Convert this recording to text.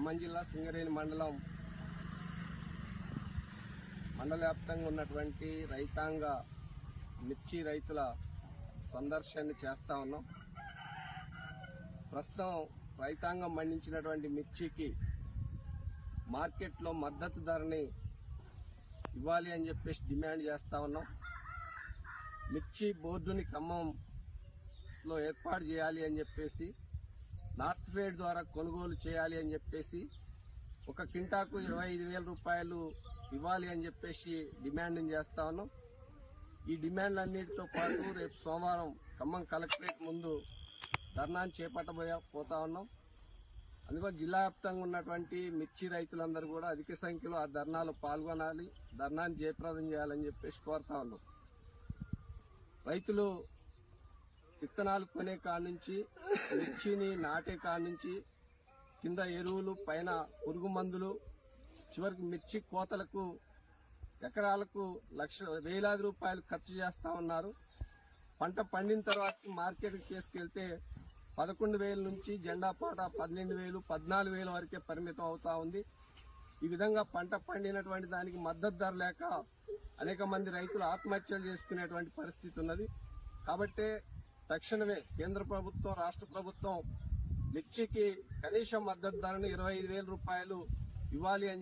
ఖమ్మం జిల్లా సింగరేణి మండలం. మండల వ్యాప్తంగా ఉన్నటువంటి రైతాంగ మిర్చి రైతుల సందర్శన చేస్తా ఉన్నాం. ప్రస్తుతం రైతాంగం పండించినటువంటి మిర్చికి మార్కెట్లో మద్దతు ధరని ఇవ్వాలి అని చెప్పేసి డిమాండ్ చేస్తా ఉన్నాం. మిర్చి బోర్డుని ఖమ్మంలో ఏర్పాటు చేయాలి అని చెప్పేసి నార్త్ ఫేడ్ ద్వారా కొనుగోలు చేయాలి అని చెప్పేసి ఒక కింటాకు ఇరవై ఐదు వేల రూపాయలు ఇవ్వాలి అని చెప్పేసి డిమాండ్ చేస్తా ఉన్నాం. ఈ డిమాండ్లన్నిటితో పాటు రేపు సోమవారం ఖమ్మం కలెక్టరేట్ ముందు ధర్నాన్ని చేపట్టబోయా పోతా ఉన్నాం. అందుకని జిల్లా వ్యాప్తంగా ఉన్నటువంటి మిర్చి రైతులందరూ కూడా అధిక సంఖ్యలో ఆ ధర్నాలో పాల్గొనాలి ధర్నాన్ని జయప్రదం చేయాలని చెప్పేసి కోరుతా ఉన్నాం. రైతులు విత్తనాలు కొనే కాడ నుంచి మిర్చిని నాటే కాడ నుంచి కింద ఎరువులు పైన పురుగు మందులు చివరికి మిర్చి కోతలకు ఎకరాలకు లక్ష వేలాది రూపాయలు ఖర్చు చేస్తా ఉన్నారు. పంట పండిన తర్వాత మార్కెట్కి తీసుకెళ్తే పదకొండు వేల నుంచి జెండా పాట పన్నెండు వేలు పద్నాలుగు వేల వరకే పరిమితం అవుతా ఉంది. ఈ విధంగా పంట పండినటువంటి దానికి మద్దతు ధర లేక అనేక మంది రైతులు ఆత్మహత్యలు చేసుకునేటువంటి పరిస్థితి ఉన్నది. కాబట్టే తక్షణమే కేంద్ర ప్రభుత్వం రాష్ట్ర ప్రభుత్వం మిర్చికి కనీస మద్దతు ధరను ఇరవై ఐదు వేల రూపాయలు ఇవ్వాలి అని చెప్పి